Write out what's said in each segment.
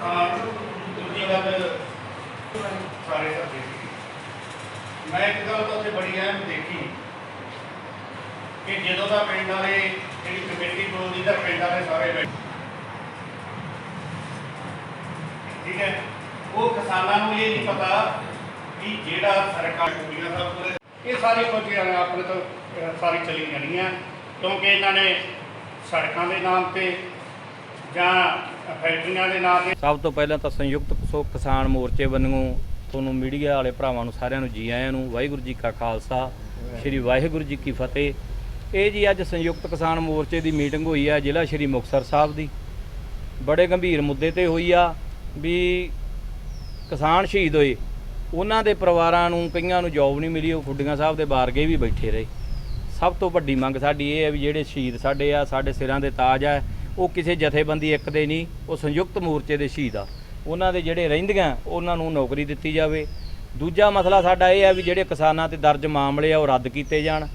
ਤਾਂ ਦੂਜੀ ਗੱਲ ਸਾਰੇ ਕਰਦੇ ਸੀ ਮੈਂ ਇੱਕ ਗੱਲ ਤਾਂ ਉੱਥੇ ਬੜੀ ਅਹਿਮ ਦੇਖੀ ਕਿ ਜਦੋਂ ਦਾ ਪਿੰਡ ਵਾਲੇ, ਜਿਹੜੀ ਕਮੇਟੀ ਬੋਲਦੀ ਤਾਂ ਪਿੰਡ ਵਾਲੇ ਸਾਰੇ ਬੈਠੇ। ਠੀਕ ਹੈ? ਉਹ ਕਿਸਾਨਾਂ ਨੂੰ ਇਹ ਨਹੀਂ ਪਤਾ ਕਿ ਜਿਹੜਾ ਸਰਕਾਰ ਕੁੜੀਆਂ ਦਾ ਪੂਰੇ ਇਹ ਸਾਰੀ ਕੋਚੀਆਂ ਆਪਣੇ ਤੋਂ ਸਾਰੀ ਚਲੀ ਜਾਣੀਆਂ। ਕਿਉਂਕਿ ਇਹਨਾਂ ਨੇ ਸੜਕਾਂ ਦੇ ਨਾਮ ਤੇ ਜਾਂ ਫੈਕਟਰੀਆਂ ਦੇ ਨਾਮ ਤੇ। ਸਭ ਤੋਂ ਪਹਿਲਾਂ ਤਾਂ ਸੰਯੁਕਤ ਕਿਸੋ- ਕਿਸਾਨ ਮੋਰਚੇ ਵੱਲੋਂ ਤੁਹਾਨੂੰ ਮੀਡੀਆ ਵਾਲੇ ਭਰਾਵਾਂ ਨੂੰ ਸਾਰਿਆਂ ਨੂੰ ਜੀ ਆਇਆਂ ਨੂੰ, ਵਾਹਿਗੁਰੂ ਜੀ ਕਾ ਖਾਲਸਾ, ਸ੍ਰੀ ਵਾਹਿਗੁਰੂ ਜੀ ਕੀ ਫਤਿਹ। ਇਹ ਜੀ ਅੱਜ ਸੰਯੁਕਤ ਕਿਸਾਨ ਮੋਰਚੇ ਦੀ ਮੀਟਿੰਗ ਹੋਈ ਆ, ਜ਼ਿਲ੍ਹਾ ਸ੍ਰੀ ਮੁਕਤਸਰ ਸਾਹਿਬ ਦੀ। ਬੜੇ ਗੰਭੀਰ ਮੁੱਦੇ ਤੇ ਹੋਈ ਆ ਵੀ ਕਿਸਾਨ ਸ਼ਹੀਦ ਹੋਏ। ਉਹਨਾਂ ਦੇ ਪਰਿਵਾਰਾਂ ਨੂੰ, ਕਈਆਂ ਨੂੰ ਜੌਬ ਨਹੀਂ ਮਿਲੀ, ਉਹ ਖੁੱਡੀਆਂ ਸਾਹਿਬ ਦੇ ਬਾਰਗੇ ਵੀ ਬੈਠੇ ਰਹੇ। ਸਭ ਤੋਂ ਵੱਡੀ ਮੰਗ ਸਾਡੀ ਇਹ ਹੈ ਵੀ ਜਿਹੜੇ ਸ਼ਹੀਦ ਸਾਡੇ ਆ, ਸਾਡੇ ਸਿਰਾਂ ਦੇ ਤਾਜ ਆ ਉਹ ਕਿਸੇ ਜਥੇਬੰਦੀ ਇੱਕ ਦੇ ਨਹੀਂ, ਉਹ ਸੰਯੁਕਤ ਮੋਰਚੇ ਦੇ ਸ਼ਹੀਦ ਆ। ਉਹਨਾਂ ਦੇ ਜਿਹੜੇ ਰਹਿੰਦੀਆਂ, ਉਹਨਾਂ ਨੂੰ ਨੌਕਰੀ ਦਿੱਤੀ ਜਾਵੇ। ਦੂਜਾ ਮਸਲਾ ਸਾਡਾ ਇਹ ਆ ਵੀ ਜਿਹੜੇ ਕਿਸਾਨਾਂ ਤੇ ਦਰਜ ਮਾਮਲੇ ਆ, ਉਹ ਰੱਦ ਕੀਤੇ ਜਾਣ।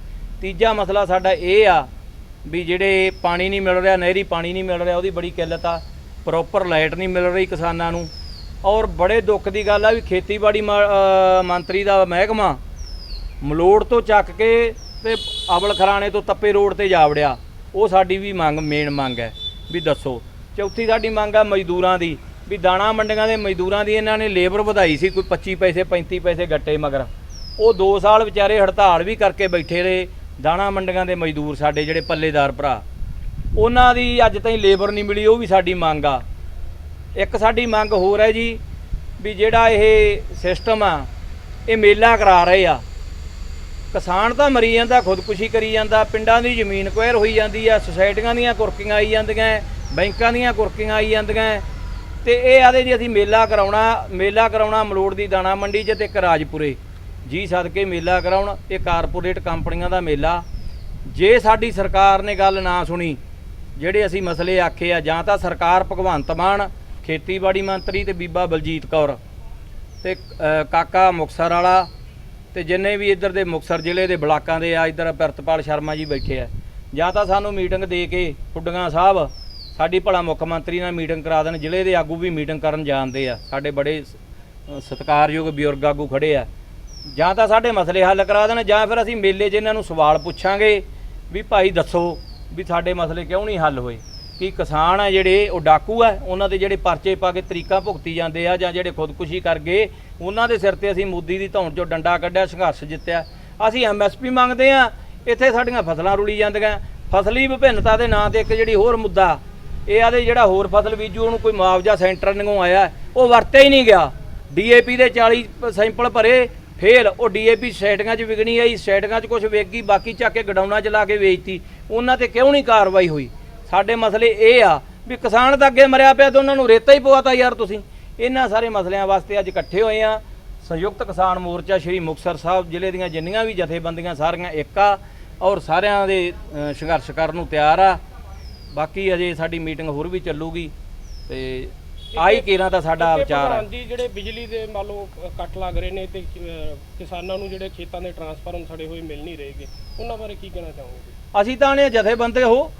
ਤੀਜਾ ਮਸਲਾ ਸਾਡਾ ਇਹ ਆ ਵੀ ਜਿਹੜੇ ਪਾਣੀ ਨਹੀਂ ਮਿਲ ਰਿਹਾ, ਨਹਿਰੀ ਪਾਣੀ ਨਹੀਂ ਮਿਲ ਰਿਹਾ, ਉਹਦੀ ਬੜੀ ਕਿੱਲਤ ਆ। ਪ੍ਰੋਪਰ ਲਾਈਟ ਨਹੀਂ ਮਿਲ ਰਹੀ ਕਿਸਾਨਾਂ ਨੂੰ। ਔਰ ਬੜੇ ਦੁੱਖ ਦੀ ਗੱਲ ਆ ਵੀ ਖੇਤੀਬਾੜੀ ਮ- ਮੰਤਰੀ ਦਾ ਮਹਿਕਮਾ ਮਲੋੜ ਤੋਂ ਚੱਕ ਕੇ ਤੇ ਅਵਲ ਖਰਾਣੇ ਤੋਂ ਤੱਪੇ ਰੋਡ ਤੇ ਜਾ ਵੜਿਆ। ਉਹ ਸਾਡੀ ਵੀ ਮੰਗ, ਮੇਨ ਮੰਗ ਹੈ। ਵੀ ਦੱਸੋ। ਚੌਥੀ ਸਾਡੀ ਮੰਗ ਆ ਮਜ਼ਦੂਰਾਂ ਦੀ। ਵੀ ਦਾਣਾ ਮੰਡੀਆਂ ਦੇ ਮਜ਼ਦੂਰਾਂ ਦੀ ਇਹਨਾਂ ਨੇ ਲੇਬਰ ਵਧਾਈ ਸੀ, ਕੋਈ 25 ਪੈਸੇ 35 ਪੈਸੇ ਗੱਟੇ ਮਗਰ। ਉਹ 2 ਸਾਲ ਵਿਚਾਰੇ ਹੜਤਾਲ ਵੀ ਕਰਕੇ ਬੈਠੇ ਰਹੇ, ਦਾਣਾ ਮੰਡੀਆਂ ਦੇ ਮਜ਼ਦੂਰ ਸਾਡੇ ਜਿਹੜੇ ਪੱਲੇਦਾਰ ਭਰਾ। ਉਹਨਾਂ ਦੀ ਅੱਜ ਤਾਈਂ ਲੇਬਰ ਨਹੀਂ ਮਿਲੀ, ਉਹ ਵੀ ਸਾਡੀ ਮੰਗ ਆ। ਇੱਕ ਸਾਡੀ ਮੰਗ ਹੋਰ ਹੈ ਜੀ, ਵੀ ਜਿਹੜਾ ਇਹ ਸਿਸਟਮ ਆ, ਇਹ ਮੇਲਾ ਕਰਾ ਰਹੇ ਆ। ਕਿਸਾਨ ਤਾਂ ਮਰੀ ਜਾਂਦਾ, ਖੁਦਕੁਸ਼ੀ ਕਰੀ ਜਾਂਦਾ, ਪਿੰਡਾਂ ਦੀ ਜ਼ਮੀਨ ਕੁਐਰ ਹੋਈ ਜਾਂਦੀ ਆ, ਸੁਸਾਇਟੀਆਂ ਦੀਆਂ ਕੁਰਕੀਆਂ ਆਈ ਜਾਂਦੀਆਂ, ਬੈਂਕਾਂ ਦੀਆਂ ਕੁਰਕੀਆਂ ਆਈ ਜਾਂਦੀਆਂ। ਤੇ ਇਹ ਆਦੇ ਜੀ ਅਸੀਂ ਮੇਲਾ ਕਰਾਉਣਾ ਮੇਲਾ ਕਰਾਉਣਾ ਮਲੋੜ ਦੀ ਦਾਣਾ ਮੰਡੀ 'ਚ ਤੇ ਇੱਕ ਰਾਜਪੁਰੇ। ਜੀ ਸਦਕੇ ਮੇਲਾ ਕਰਾਉਣ, ਇਹ ਕਾਰਪੋਰੇਟ ਕੰਪਨੀਆਂ ਦਾ ਮੇਲਾ। ਜੇ ਸਾਡੀ ਸਰਕਾਰ ਨੇ ਗੱਲ ਨਾ ਸੁਣੀ, ਜਿਹੜੇ ਅਸੀਂ ਮਸਲੇ ਆਖੇ ਆ, ਜਾਂ ਤਾਂ ਸਰਕਾਰ ਭਗਵੰਤ ਮਾਨ, ਖੇਤੀਬਾੜੀ ਮੰਤਰੀ ਤੇ ਬੀਬਾ ਬਲਜੀਤ ਕੌਰ ਤੇ ਕਾਕਾ ਮੁਕਸਰ ਵਾਲਾ ਤੇ ਜਿੰਨੇ ਵੀ ਇੱਧਰ ਦੇ ਮੁਕਸਰ ਜ਼ਿਲ੍ਹੇ ਦੇ ਬਲਾਕਾਂ ਦੇ ਆ, ਇੱਧਰ ਪ੍ਰਿਤਪਾਲ ਸ਼ਰਮਾ ਜੀ ਬੈਠੇ ਆ। ਜਾਂ ਤਾਂ ਸਾਨੂੰ ਮੀਟਿੰਗ ਦੇ ਕੇ ਫੁੱਡੀਆਂ ਸਾਹਿਬ, ਸਾਡੀ ਭਲਾ ਮੁੱਖ ਮੰਤਰੀ ਨਾਲ ਮੀਟਿੰਗ ਕਰਾ ਦੇਣ, ਜ਼ਿਲ੍ਹੇ ਦੇ ਆਗੂ ਵੀ ਮੀਟਿੰਗ ਕਰਨ ਜਾਣਦੇ ਆ। ਸਾਡੇ ਬੜੇ ਸਤਿਕਾਰਯੋਗ ਬਜ਼ੁਰਗ ਆਗੂ ਖੜੇ ਆ। ਜਾਂ ਤਾਂ ਸਾਡੇ ਮਸਲੇ ਹੱਲ ਕਰਾ ਦੇਣ, ਜਾਂ ਫਿਰ ਅਸੀਂ ਮੇਲੇ 'ਚ ਇਹਨਾਂ ਨੂੰ ਸਵਾਲ ਪੁੱਛਾਂਗੇ ਵੀ ਭਾਈ ਦੱਸੋ ਵੀ ਸਾਡੇ ਮਸਲੇ ਕਿਉਂ ਨਹੀਂ ਹੱਲ ਹੋਏ। ਕਿ ਕਿਸਾਨ ਆ ਜਿਹੜੇ, ਉਹ ਡਾਕੂ ਆ, ਉਹਨਾਂ ਦੇ ਜਿਹੜੇ ਪਰਚੇ ਪਾ ਕੇ ਤਰੀਕਾ ਭੁਗਤੀ ਜਾਂਦੇ ਆ ਜਾਂ ਜਿਹੜੇ ਖੁਦਕੁਸ਼ੀ ਕਰ ਗਏ, ਉਹਨਾਂ ਦੇ ਸਿਰ ਤੇ ਅਸੀਂ ਮੋਦੀ ਦੀ ਧੌਣ ਚੋਂ ਡੰਡਾ ਕੱਢਿਆ, ਸੰਘਰਸ਼ ਜਿੱਤਿਆ। ਅਸੀਂ ਐਮਐਸਪੀ ਮੰਗਦੇ ਆ, ਇੱਥੇ ਸਾਡੀਆਂ ਫਸਲਾਂ ਰੁਲੀ ਜਾਂਦੀਆਂ। ਫਸਲੀ ਵਿਭਿੰਨਤਾ ਦੇ ਨਾਂ ਤੇ ਇੱਕ ਜਿਹੜੀ ਹੋਰ ਮੁੱਦਾ, ਇਹ ਆਦੇ ਜਿਹੜਾ ਹੋਰ ਫਸਲ ਬੀਜੂ, ਉਹਨੂੰ ਕੋਈ ਮੁਆਵਜ਼ਾ ਸੈਂਟਰ ਨਿਗੋਂ ਆਇਆ, ਉਹ ਵਰਤੇ ਹੀ ਨਹੀਂ ਗਿਆ। ਡੀਏਪੀ ਦੇ 40 ਸੈਂਪਲ ਭਰੇ, ਫੇਲ, ਉਹ ਡੀਏਪੀ ਸੈਟਿੰਗਾਂ 'ਚ ਵਿਗਣੀ ਆਈ, ਸੈਟਿੰਗਾਂ 'ਚ ਕੁਝ ਵੇਚ ਗਈ ਬਾਕੀ ਚੱਕ ਕੇ ਗਡਾਊਨਾਂ 'ਚ ਲਾ ਕੇ ਵੇਚਤੀ। ਉਹਨਾਂ ਤੇ ਕਿਉਂ ਨਹੀਂ ਕਾਰਵਾਈ ਹੋਈ? ਸਾਡੇ ਮਸਲੇ ਇਹ ਆ ਵੀ ਕਿਸਾਨ ਤਾਂ ਅੱਗੇ ਮਰਿਆ ਪਿਆ ਤੇ ਉਹਨਾਂ ਨੂੰ ਰੇਤਾ ਹੀ ਪਵਾਤਾ ਯਾਰ ਤੁਸੀਂ। ਇਹਨਾਂ ਸਾਰੇ ਮਸਲਿਆਂ ਵਾਸਤੇ ਅੱਜ ਇਕੱਠੇ ਹੋਏ ਆ। ਸੰਯੁਕਤ ਕਿਸਾਨ ਮੋਰਚਾ ਸ਼੍ਰੀ ਮੁਕਤਸਰ ਸਾਹਿਬ ਜ਼ਿਲ੍ਹੇ ਦੀਆਂ ਜਿੰਨੀਆਂ ਵੀ ਜਥੇਬੰਦੀਆਂ ਸਾਰੀਆਂ ਇੱਕ ਆ ਔਰ ਸਾਰਿਆਂ ਦੇ ਸੰਘਰਸ਼ ਕਰਨ ਨੂੰ ਤਿਆਰ ਆ। ਬਾਕੀ ਅਜੇ ਸਾਡੀ ਮੀਟਿੰਗ ਹੋਰ ਵੀ ਚੱਲੂਗੀ ਤੇ ਆਈ ਕੇਰਾਂ ਤਾਂ ਸਾਡਾ ਵਿਚਾਰ ਜੀ ਜਿਹੜੇ ਬਿਜਲੀ ਦੇ ਮੰਨ ਲਓ ਕੱਟ ਲੱਗ ਰਹੇ ਨੇ ਤੇ ਕਿਸਾਨਾਂ ਨੂੰ ਜਿਹੜੇ ਖੇਤਾਂ ਦੇ ਟਰਾਂਸਫਾਰਮ ਸੜੇ ਹੋਏ ਮਿਲ ਨਹੀਂ ਰਹੇਗੇ ਉਹਨਾਂ ਬਾਰੇ ਕੀ ਕਹਿਣਾ ਚਾਹੋਗੇ? ਅਸੀਂ ਤਾਂ ਨੇ ਜਥੇਬੰਦੇ ਹੋ।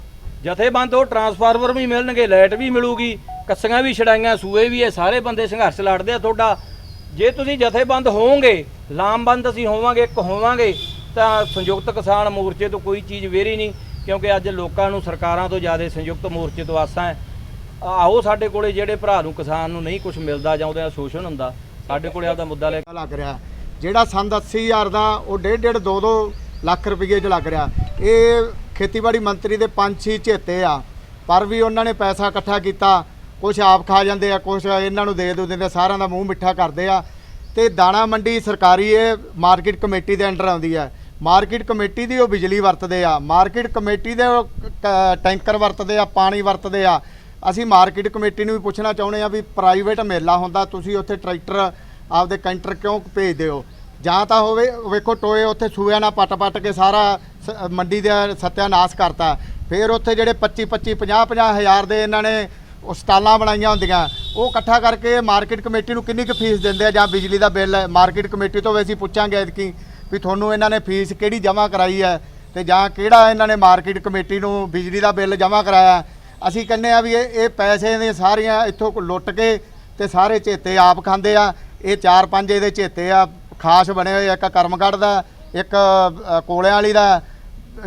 ਜਥੇਬੰਦ ਤੋਂ ਟਰਾਂਸਫਾਰਮਰ ਵੀ ਮਿਲਣਗੇ, ਲਾਈਟ ਵੀ ਮਿਲੂਗੀ, ਕੱਸੀਆਂ ਵੀ ਛੜਾਈਆਂ ਸੂਏ ਵੀ ਇਹ ਸਾਰੇ ਬੰਦੇ ਸੰਘਰਸ਼ ਲੜਦੇ ਆ ਤੁਹਾਡਾ। ਜੇ ਤੁਸੀਂ ਜਥੇਬੰਦ ਹੋਵੋਗੇ, ਲਾਮਬੰਦ ਅਸੀਂ ਹੋਵਾਂਗੇ, ਇੱਕ ਹੋਵਾਂਗੇ, ਤਾਂ ਸੰਯੁਕਤ ਕਿਸਾਨ ਮੋਰਚੇ ਤੋਂ ਕੋਈ ਚੀਜ਼ ਵੇਰੀ ਨਹੀਂ, ਕਿਉਂਕਿ ਅੱਜ ਲੋਕਾਂ ਨੂੰ ਸਰਕਾਰਾਂ ਤੋਂ ਜ਼ਿਆਦਾ ਸੰਯੁਕਤ ਮੋਰਚੇ ਤੋਂ ਆਸਾਂ ਹੈ। ਆਓ ਸਾਡੇ ਕੋਲੇ ਜਿਹੜੇ ਭਰਾ ਨੂੰ ਕਿਸਾਨ ਨੂੰ ਨਹੀਂ ਕੁਝ ਮਿਲਦਾ ਜਾਂ ਉਹਦਾ ਸ਼ੋਸ਼ਣ ਹੁੰਦਾ, ਸਾਡੇ ਕੋਲੇ ਆਪਦਾ ਮੁੱਦਾ ਲੈ ਕੇ ਲੱਗ ਰਿਹਾ। ਜਿਹੜਾ ਸੰਦ 80000 ਦਾ, ਉਹ ਡੇਢ ਡੇਢ 2 2 ਲੱਖ ਰੁਪਏ ਚ ਲੱਗ ਰਿਹਾ। ਇਹ ਖੇਤੀਬਾੜੀ ਮੰਤਰੀ ਦੇ ਪੰਜ ਛੇ ਝੇਤੇ ਆ। ਪਰ ਵੀ ਉਹਨਾਂ ਨੇ ਪੈਸਾ ਇਕੱਠਾ ਕੀਤਾ। ਕੁਝ ਆਪ ਖਾ ਜਾਂਦੇ ਆ ਕੁਝ ਇਹਨਾਂ ਨੂੰ ਦੇ ਦੋ ਦਿੰਦੇ ਸਾਰਿਆਂ ਦਾ ਮੂੰਹ ਮਿੱਠਾ ਕਰਦੇ ਆ। ਤੇ ਦਾਣਾ ਮੰਡੀ ਸਰਕਾਰੀ ਇਹ ਮਾਰਕੀਟ ਕਮੇਟੀ ਦੇ ਅੰਡਰ ਆਉਂਦੀ ਹੈ। ਮਾਰਕੀਟ ਕਮੇਟੀ ਦੀ ਉਹ ਬਿਜਲੀ ਵਰਤਦੇ ਆ। ਮਾਰਕੀਟ ਕਮੇਟੀ ਦੇ ਉਹ ਕ- ਟੈਂਕਰ ਵਰਤਦੇ ਆ, ਪਾਣੀ ਵਰਤਦੇ ਆ। ਅਸੀਂ ਮਾਰਕੀਟ ਕਮੇਟੀ ਨੂੰ ਵੀ ਪੁੱਛਣਾ ਚਾਹੁੰਦੇ ਆ ਵੀ ਪ੍ਰਾਈਵੇਟ ਮੇਲਾ ਹੁੰਦਾ, ਤੁਸੀਂ ਉੱਥੇ ਟਰੈਕਟਰ ਆਪਦੇ ਕੈਂਟਰ ਕਿਉਂ ਭੇਜਦੇ ਹੋ? ਜਾਂ ਤਾਂ ਹੋਵੇ, ਵੇਖੋ ਟੋਏ ਉੱਥੇ ਸੂਆ ਨਾਲ ਪੱਟ-ਪੱਟ ਕੇ ਸਾਰਾ ਸ- ਮੰਡੀ ਦਾ ਸਤਿਆਨਾਸ਼ ਕਰਤਾ। ਫਿਰ ਉੱਥੇ ਜਿਹੜੇ 25 25 50 50 ਹਜ਼ਾਰ ਦੇ ਇਹਨਾਂ ਨੇ ਉਹ ਸਟਾਲਾਂ ਬਣਾਈਆਂ ਹੁੰਦੀਆਂ। ਉਹ ਇਕੱਠਾ ਕਰਕੇ ਮਾਰਕੀਟ ਕਮੇਟੀ ਨੂੰ ਕਿੰਨੀ ਕੁ ਫੀਸ ਦਿੰਦੇ ਆ ਜਾਂ ਬਿਜਲੀ ਦਾ ਬਿੱਲ? ਮਾਰਕੀਟ ਕਮੇਟੀ ਤੋਂ ਵੀ ਅਸੀਂ ਪੁੱਛਾਂਗੇ ਐਤਕੀ ਵੀ ਤੁਹਾਨੂੰ ਇਹਨਾਂ ਨੇ ਫੀਸ ਕਿਹੜੀ ਜਮ੍ਹਾਂ ਕਰਾਈ ਹੈ ਤੇ ਜਾਂ ਕਿਹੜਾ ਇਹਨਾਂ ਨੇ ਮਾਰਕੀਟ ਕਮੇਟੀ ਨੂੰ ਬਿਜਲੀ ਦਾ ਬਿੱਲ ਜਮ੍ਹਾਂ ਕਰਾਇਆ? ਅਸੀਂ ਕਹਿੰਦੇ ਆ ਵੀ ਇਹ ਇਹ ਪੈਸੇ ਦੇ ਸਾਰੀਆਂ ਇੱਥੋਂ ਲੁੱਟ ਕੇ ਤੇ ਸਾਰੇ ਚੇਤੇ ਆਪ ਖਾਂਦੇ ਆ। ਇਹ ਚਾਰ ਪੰਜ ਇਹਦੇ ਚੇਤੇ ਆ। ਖਾਸ ਬਣੇ ਹੋਏ ਇੱਕ ਕਰਮਗੜ੍ਹ ਦਾ ਇੱਕ ਕੋਲਿਆਂ ਵਾਲੀ ਦਾ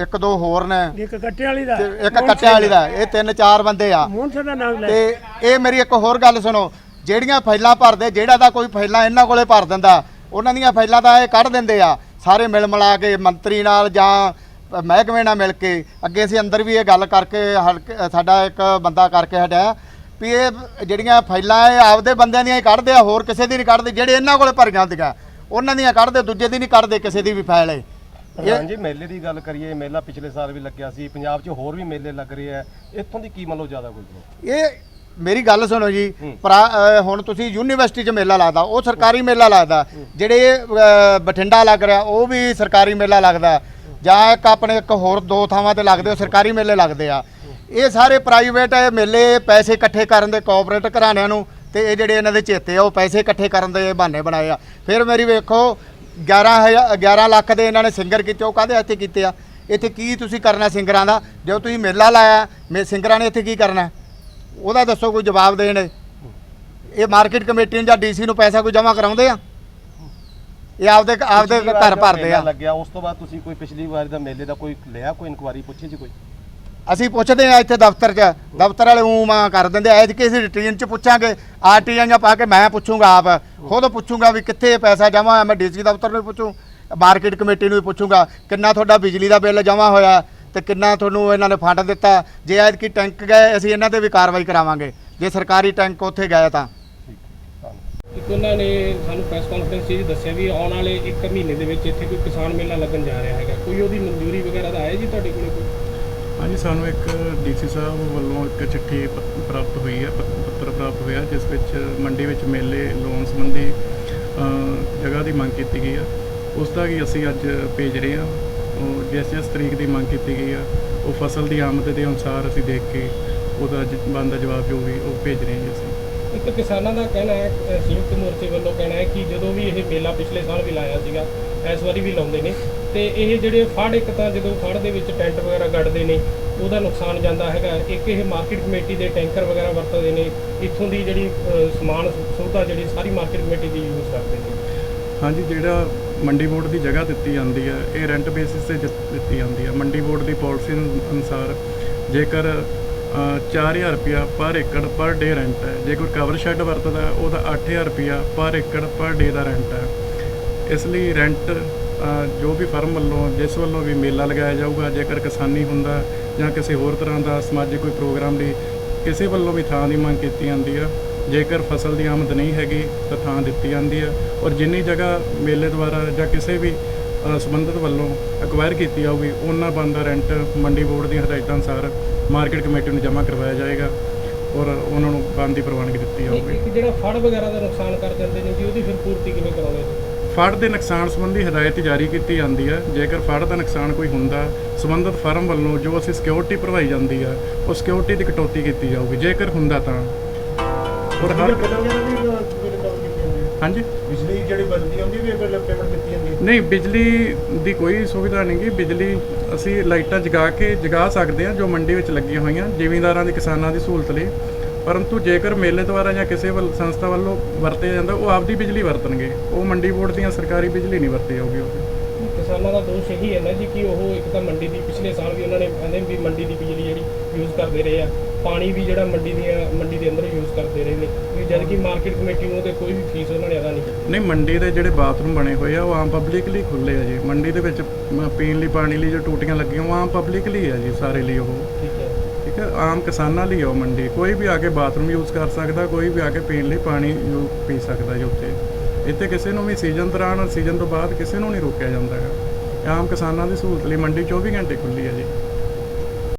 ਇੱਕ ਦੋ ਹੋਰ ਨੇ। ਇੱਕ ਕੱਟੇ ਵਾਲੀ ਦਾ ਇੱਕ ਕੱਟਿਆਂ ਵਾਲੀ ਦਾ। ਇਹ ਤਿੰਨ ਚਾਰ ਬੰਦੇ ਆ। ਮੋਹਨ ਦਾ ਨਾਮ ਲੈ। ਤੇ ਇਹ ਮੇਰੀ ਇੱਕ ਹੋਰ ਗੱਲ ਸੁਣੋ। ਜਿਹੜੀਆਂ ਫਾਈਲਾਂ ਭਰਦੇ ਜਿਹੜਾ ਦਾ ਕੋਈ ਫਾਈਲਾਂ ਇਹਨਾਂ ਕੋਲੇ ਭਰ ਦਿੰਦਾ ਉਹਨਾਂ ਦੀਆਂ ਫਾਈਲਾਂ ਤਾਂ ਇਹ ਕੱਢ ਦਿੰਦੇ ਆ। ਸਾਰੇ ਮਿਲ ਮਿਲਾ ਕੇ ਮੰਤਰੀ ਨਾਲ ਜਾਂ ਮਹਿਕਮੇ ਨਾਲ ਮਿਲ ਕੇ। ਅੱਗੇ ਅਸੀਂ ਅੰਦਰ ਵੀ ਇਹ ਗੱਲ ਕਰਕੇ ਸਾਡਾ ਇੱਕ ਬੰਦਾ ਕਰਕੇ ਹਟਿਆ ਵੀ ਇਹ ਜਿਹੜੀਆਂ ਫਾਈਲਾਂ ਇਹ ਆਪਦੇ ਬੰਦਿਆਂ ਦੀਆਂ ਹੀ ਕੱਢਦੇ ਆ ਹੋਰ ਕਿਸੇ ਦੀ ਨਹੀਂ ਕੱਢਦੇ। ਜਿਹੜੇ ਇਹਨਾਂ ਕੋਲੇ ਭਰੀਆਂ ਹੁੰਦੀਆਂ। ਉਹਨਾਂ ਦੀਆਂ ਕੱਢਦੇ ਦੂਜੇ ਦੀ ਨਹੀਂ ਕੱਢਦੇ ਕਿਸੇ ਦੀ ਵੀ ਫਾਈਲ ਇਹ ਪ੍ਰਧਾਨ ਜੀ ਮੇਲੇ ਦੀ ਗੱਲ ਕਰੀਏ ਮੇਲਾ ਪਿਛਲੇ ਸਾਲ ਵੀ ਲੱਗਿਆ ਸੀ ਪੰਜਾਬ 'ਚ ਹੋਰ ਵੀ ਮੇਲੇ ਲੱਗ ਰਹੇ ਆ। ਇੱਥੋਂ ਦੀ ਕੀ ਮੰਨ ਲਓ ਜ਼ਿਆਦਾ ਕੋਈ ਇਹ ਮੇਰੀ ਗੱਲ ਸੁਣੋ ਜੀ ਹੁਣ ਤੁਸੀਂ ਯੂਨੀਵਰਸਿਟੀ 'ਚ ਮੇਲਾ ਲੱਗਦਾ ਉਹ ਸਰਕਾਰੀ ਮੇਲਾ ਲੱਗਦਾ ਜਿਹੜੇ ਬਠਿੰਡਾ ਲੱਗ ਰਿਹਾ ਉਹ ਵੀ ਸਰਕਾਰੀ ਮੇਲਾ ਲੱਗਦਾ। ਜਾਂ ਇੱਕ ਆਪਣੇ ਇੱਕ ਹੋਰ ਦੋ ਥਾਵਾਂ ਤੇ ਲੱਗਦੇ ਉਹ ਸਰਕਾਰੀ ਮੇਲੇ ਲੱਗਦੇ ਆ। ਇਹ ਸਾਰੇ ਪ੍ਰਾਈਵੇਟ ਮੇਲੇ ਪੈਸੇ ਇਕੱਠੇ ਕਰਨ ਦੇ ਕੋਆਪਰੇਟ ਘਰਾਣਿਆਂ ਨੂੰ ਤੇ ਇਹ ਜਿਹੜੇ ਇਹਨਾਂ ਦੇ ਚੇਤੇ ਆ ਉਹ ਪੈਸੇ ਇਕੱਠੇ ਕਰਨ ਦੇ ਬਹਾਨੇ ਬਣਾਏ ਆ। ਫਿਰ ਮੇਰੀ ਵੇਖੋ 11000 11 ਲੱਖ ਦੇ ਇਹਨਾਂ ਨੇ ਸਿੰਗਰ ਕੀਤੇ ਉਹ ਕਾਹਦੇ ਵਾਸਤੇ ਕੀਤੇ ਆ? ਇੱਥੇ ਕੀ ਤੁਸੀਂ ਕਰਨਾ ਸਿੰਗਰਾਂ ਦਾ? ਜੇ ਤੁਸੀਂ ਮੇਲਾ ਲਾਇਆ ਮੇ ਸਿੰਗਰਾਂ ਨੇ ਇੱਥੇ ਕੀ ਕਰਨਾ? ਉਹਦਾ ਦੱਸੋ ਕੋਈ ਜਵਾਬ ਦੇਣ। ਇਹ ਮਾਰਕੀਟ ਕਮੇਟੀ ਜਾਂ ਡੀਸੀ ਨੂੰ ਪੈਸਾ ਕੋਈ ਜਮ੍ਹਾਂ ਕਰਾਉਂਦੇ ਆ? ਇਹ ਆਪਦੇ ਆਪਦੇ ਘਰ ਭਰਦੇ ਆ। ਲੱਗਿਆ ਉਸ ਤੋਂ ਬਾਅਦ ਤੁਸੀਂ ਕੋਈ ਪਿਛਲੀ ਵਾਰ ਦਾ ਮੇਲੇ ਦਾ ਕੋਈ ਲਿਆ ਕੋਈ ਇਨਕੁਆਰੀ ਪੁੱਛੀ ਜੀ ਕੋਈ? ਅਸੀਂ ਪੁੱਛਦੇ ਆ ਇੱਥੇ ਦਫ਼ਤਰ 'ਚ, ਦਫ਼ਤਰ ਵਾਲੇ ਊਂ ਮਾਂ ਕਰ ਦਿੰਦੇ ਐ ਕਿ ਅਸੀਂ ਰੂਟੀਨ 'ਚ ਪੁੱਛਾਂਗੇ ਆਰਟੀਆਈਆਂ ਪਾ ਕੇ ਮੈਂ ਪੁੱਛੂੰਗਾ ਆਪ, ਖੁਦ ਪੁੱਛੂੰਗਾ ਵੀ ਕਿੱਥੇ ਪੈਸਾ ਜਮ੍ਹਾਂ ਹੋਇਆ, ਮੈਂ ਡੀਸੀ ਦਫ਼ਤਰ ਨੂੰ ਵੀ ਪੁੱਛੂ, ਮਾਰਕੀਟ ਕਮੇਟੀ ਨੂੰ ਵੀ ਪੁੱਛੂੰਗਾ, ਕਿੰਨਾ ਤੁਹਾਡਾ ਬਿਜਲੀ ਦਾ ਬਿੱਲ ਜਮ੍ਹਾਂ ਹੋਇਆ, ਤੇ ਕਿੰਨਾ ਤੁਹਾਨੂੰ ਇਹਨਾਂ ਨੇ ਫੰਡ ਦਿੱਤਾ, ਜੇ ਐਤਕੀ ਟੈਂਕ ਗਏ, ਅਸੀਂ ਇਹਨਾਂ ਤੇ ਵੀ ਕਾਰਵਾਈ ਕਰਾਵਾਂਗੇ, ਜੇ ਸਰਕਾਰੀ ਟੈਂਕ ਉੱਥੇ ਗਏ ਤਾਂ। ਇੱਕ ਉਹਨਾਂ ਨੇ ਸਾਨੂੰ ਪ੍ਰੈਸ ਕਾਨਫਰੰਸ 'ਚ ਦੱਸਿਆ ਵੀ ਆਉਣ ਵਾਲੇ 1 ਮਹੀਨੇ ਦੇ ਵਿੱਚ ਇੱਥੇ ਕੋਈ ਕਿਸਾਨ ਮੇਲਾ ਲੱਗਣ ਜਾ ਰਿਹਾ ਹੈਗਾ, ਕੋਈ ਉਹਦੀ ਮਨਜ਼ੂਰੀ ਵਗੈਰਾ ਦਾ ਹੈ ਜੀ ਤੁਹਾਡੇ ਕੋਲ ਕੋਈ? ਹਾਂਜੀ, ਸਾਨੂੰ ਇੱਕ ਡੀਸੀ ਸਾਹਿਬ ਵੱਲੋਂ ਇੱਕ ਚਿੱਠੀ ਪ- ਪ੍ਰਾਪਤ ਹੋਈ ਹੈ ਪੱਤਰ ਪ੍ਰਾਪਤ ਹੋਇਆ, ਜਿਸ ਵਿੱਚ ਮੰਡੀ ਵਿੱਚ ਮੇਲੇ ਲੋਨ ਸੰਬੰਧੀ ਜਗ੍ਹਾ ਦੀ ਮੰਗ ਕੀਤੀ ਗਈ ਆ। ਉਸ ਦਾ ਕੀ ਅਸੀਂ ਅੱਜ ਭੇਜ ਰਹੇ ਹਾਂ। ਉਹ ਜਿਸ ਜਿਸ ਤਰੀਕ ਦੀ ਮੰਗ ਕੀਤੀ ਗਈ ਆ, ਉਹ ਫਸਲ ਦੀ ਆਮਦ ਦੇ ਅਨੁਸਾਰ ਅਸੀਂ ਦੇਖ ਕੇ ਉਹਦਾ ਬਣਦਾ ਜਵਾਬ ਜੋ ਵੀ ਉਹ ਭੇਜ ਰਹੇ ਹਾਂ ਜੀ ਅਸੀਂ। ਇੱਕ ਕਿਸਾਨਾਂ ਦਾ ਕਹਿਣਾ ਹੈ ਸੰਯੁਕਤ ਮੋਰਚੇ ਵੱਲੋਂ ਕਹਿਣਾ ਹੈ ਕਿ ਜਦੋਂ ਵੀ ਇਹ ਮੇਲਾ ਪਿਛਲੇ ਸਾਲ ਵੀ ਲਾਇਆ ਸੀਗਾ, ਇਸ ਵਾਰੀ ਵੀ ਲਾਉਂਦੇ ਨੇ। ਤੇ ਇਹ ਜਿਹੜੇ ਫੜ ਇੱਕ ਤਾਂ ਜਦੋਂ ਫੜ ਦੇ ਵਿੱਚ ਟੈਂਟ ਵਗੈਰਾ ਗੱਡਦੇ ਨੇ ਉਹਦਾ ਨੁਕਸਾਨ ਜਾਂਦਾ ਹੈਗਾ। ਇੱਕ ਇਹ ਮਾਰਕੀਟ ਕਮੇਟੀ ਦੇ ਟੈਂਕਰ ਵਗੈਰਾ ਵਰਤਦੇ ਨੇ ਇੱਥੋਂ ਦੀ ਜਿਹੜੀ ਸਮਾਨ ਸੁਵਿਧਾ ਜਿਹੜੀ ਸਾਰੀ ਮਾਰਕੀਟ ਕਮੇਟੀ ਦੀ ਯੂਜ਼ ਕਰਦੇ ਨੇ। ਹਾਂਜੀ ਜਿਹੜਾ ਮੰਡੀ ਬੋਰਡ ਦੀ ਜਗ੍ਹਾ ਦਿੱਤੀ ਜਾਂਦੀ ਹੈ ਇਹ ਰੈਂਟ ਬੇਸਿਸ ਤੇ ਜਿ- ਦਿੱਤੀ ਜਾਂਦੀ ਹੈ। ਮੰਡੀ ਬੋਰਡ ਦੀ ਪਾਲਿਸੀ ਅਨੁਸਾਰ ਜੇਕਰ ਅ, 4000 ਰੁਪਿਆ ਪਰ ਏਕੜ ਪਰ ਡੇ ਰੈਂਟ ਹੈ ਜੇ ਕੋਈ ਕਵਰ ਸ਼ੈੱਡ ਵਰਤਦਾ ਹੈ, ਉਹਦਾ 8000 ਰੁਪਿਆ ਪਰ ਏਕੜ ਪਰ ਡੇ ਦਾ ਰੈਂਟ ਹੈ। ਇਸ ਲਈ ਰੈਂਟ ਜੋ ਵੀ ਫਰਮ ਵੱਲੋਂ ਜਿਸ ਵੱਲੋਂ ਵੀ ਮੇਲਾ ਲਗਾਇਆ ਜਾਊਗਾ ਜੇਕਰ ਕਿਸਾਨੀ ਹੁੰਦਾ ਜਾਂ ਕਿਸੇ ਹੋਰ ਤਰ੍ਹਾਂ ਦਾ ਸਮਾਜਿਕ ਕੋਈ ਪ੍ਰੋਗਰਾਮ ਲਈ ਕਿਸੇ ਵੱਲੋਂ ਵੀ ਥਾਂ ਦੀ ਮੰਗ ਕੀਤੀ ਜਾਂਦੀ ਆ ਜੇਕਰ ਫਸਲ ਦੀ ਆਮਦ ਨਹੀਂ ਹੈਗੀ ਤਾਂ ਥਾਂ ਦਿੱਤੀ ਜਾਂਦੀ ਆ। ਔਰ ਜਿੰਨੀ ਜਗ੍ਹਾ ਮੇਲੇ ਦੁਆਰਾ ਜਾਂ ਕਿਸੇ ਵੀ ਸੰਬੰਧਿਤ ਵੱਲੋਂ ਐਕਵਾਇਰ ਕੀਤੀ ਜਾਊਗੀ ਉਹਨਾਂ ਬੰਦਾ ਰੈਂਟ ਮੰਡੀ ਬੋਰਡ ਦੀਆਂ ਹਦਾਇਤਾਂ ਅਨੁਸਾਰ ਮਾਰਕੀਟ ਕਮੇਟੀ ਨੂੰ ਜਮ੍ਹਾਂ ਕਰਵਾਇਆ ਜਾਏਗਾ ਔਰ ਉਹਨਾਂ ਨੂੰ ਬੰਦ ਦੀ ਪ੍ਰਵਾਨਗੀ ਦਿੱਤੀ ਜਾਊਗੀ। ਜਿਹੜਾ ਫੜ ਵਗੈਰਾ ਦਾ ਨੁਕਸਾਨ ਕਰ ਦਿੰਦੇ ਨੇ ਜੀ ਉਹਦੀ ਫਿਰ ਪੂਰਤੀ ਕਿਵੇਂ ਕਰਾਉਂਦੇ ਨੇ ਫੜ ਦੇ ਨੁਕਸਾਨ ਸੰਬੰਧੀ ਹਦਾਇਤ ਜਾਰੀ ਕੀਤੀ ਜਾਂਦੀ ਹੈ। ਜੇਕਰ ਫੜ ਦਾ ਨੁਕਸਾਨ ਕੋਈ ਹੁੰਦਾ ਸੰਬੰਧਿਤ ਫਰਮ ਵੱਲੋਂ ਜੋ ਅਸੀਂ ਸਿਕਿਉਰਿਟੀ ਭਰਵਾਈ ਜਾਂਦੀ ਹੈ ਉਹ ਸਿਕਿਉਰਿਟੀ ਦੀ ਕਟੌਤੀ ਕੀਤੀ ਜਾਊਗੀ। ਜੇਕਰ ਹੁੰਦਾ ਤਾਂ। ਔਰ ਹਰ ਹਾਂਜੀ? ਬਿਜਲੀ ਜਿਹੜੀ ਬਦਲਦੀ ਹੁੰਦੀ ਵੀ ਪੇਮੈਂਟ ਦਿੱਤੀ ਜਾਂਦੀ ਹੈ ਨਹੀਂ ਬਿਜਲੀ ਦੀ ਕੋਈ ਸੁਵਿਧਾ ਨਹੀਂ ਗੀ। ਬਿਜਲੀ ਅਸੀਂ ਲਾਈਟਾਂ ਜਗਾ ਕੇ ਜਗਾ ਸਕਦੇ ਹਾਂ ਜੋ ਮੰਡੀ ਵਿੱਚ ਲੱਗੀਆਂ ਹੋਈਆਂ। ਜ਼ਿਮੀਂਦਾਰਾਂ ਦੀ ਕਿਸਾਨਾਂ ਦੀ ਸਹੂਲਤ ਲਈ। ਪਰੰਤੂ ਜੇਕਰ ਮੇਲੇ ਦੁਆਰਾ ਜਾਂ ਕਿਸੇ ਵੱਲ ਸੰਸਥਾ ਵੱਲੋਂ ਵਰਤਿਆ ਜਾਂਦਾ ਉਹ ਆਪਦੀ ਬਿਜਲੀ ਵਰਤਣਗੇ। ਉਹ ਮੰਡੀ ਬੋਰਡ ਦੀਆਂ ਸਰਕਾਰੀ ਬਿਜਲੀ ਨਹੀਂ ਵਰਤੀ ਜਾਊਗੀ ਉਹ। ਕਿਸਾਨਾਂ ਦਾ ਦੋਸ਼ ਇਹੀ ਹੈ ਨਾ ਜੀ ਕਿ ਉਹ ਇੱਕ ਤਾਂ ਮੰਡੀ ਦੀ ਪਿਛਲੇ ਸਾਲ ਵੀ ਉਹਨਾਂ ਨੇ ਕਹਿੰਦੇ ਵੀ ਮੰਡੀ ਦੀ ਬਿਜਲੀ ਜਿਹੜੀ ਯੂਜ਼ ਕਰਦੇ ਰਹੇ ਆ। ਪਾਣੀ ਵੀ ਜਿਹੜਾ ਮੰਡੀ ਦੀਆਂ ਮੰਡੀ ਦੇ ਅੰਦਰ ਯੂਜ਼ ਕਰਦੇ ਰਹੇ ਨੇ। ਵੀ ਜਦ ਕਿ ਮਾਰਕੀਟ ਕਮੇਟੀ ਨੂੰ ਉਹਦੇ ਕੋਈ ਵੀ ਫੀਸ ਉਹਨਾਂ ਨੇ ਅਦਾ ਨਹੀਂ ਕੀਤੀ। ਨਹੀਂ ਮੰਡੀ ਦੇ ਜਿਹੜੇ ਬਾਥਰੂਮ ਬਣੇ ਹੋਏ ਆ ਉਹ ਆਮ ਪਬਲਿਕ ਲਈ ਖੁੱਲੇ ਆ ਜੀ। ਮੰਡੀ ਦੇ ਵਿੱਚ ਪੀਣ ਲਈ ਪਾਣੀ ਲਈ ਜੋ ਟੂਟੀਆਂ ਲੱਗੀਆਂ ਉਹ ਆਮ ਪਬਲਿਕ ਲਈ ਆ ਜੀ ਸਾਰੇ ਲਈ ਉਹ। ਠੀਕ ਹੈ। ਠੀਕ ਆਮ ਕਿਸਾਨਾਂ ਲਈ ਆ ਉਹ ਮੰਡੀ। ਕੋਈ ਵੀ ਆ ਕੇ ਬਾਥਰੂਮ ਯੂਜ਼ ਕਰ ਸਕਦਾ, ਕੋਈ ਵੀ ਆ ਕੇ ਪੀਣ ਲਈ ਪਾਣੀ ਯੂ ਪੀ ਸਕਦਾ ਜੀ ਉੱਥੇ। ਇੱਥੇ ਕਿਸੇ ਨੂੰ ਵੀ ਸੀਜ਼ਨ ਦੌਰਾਨ, ਸੀਜ਼ਨ ਤੋਂ ਬਾਅਦ ਕਿਸੇ ਨੂੰ ਨਹੀਂ ਰੋਕਿਆ ਜਾਂਦਾ ਹੈਗਾ। ਇਹ ਆਮ ਕਿਸਾਨਾਂ ਦੀ ਸਹੂਲਤ ਲਈ ਮੰਡੀ 24 ਘੰਟੇ ਖੁੱਲੀ ਹੈ ਜੀ।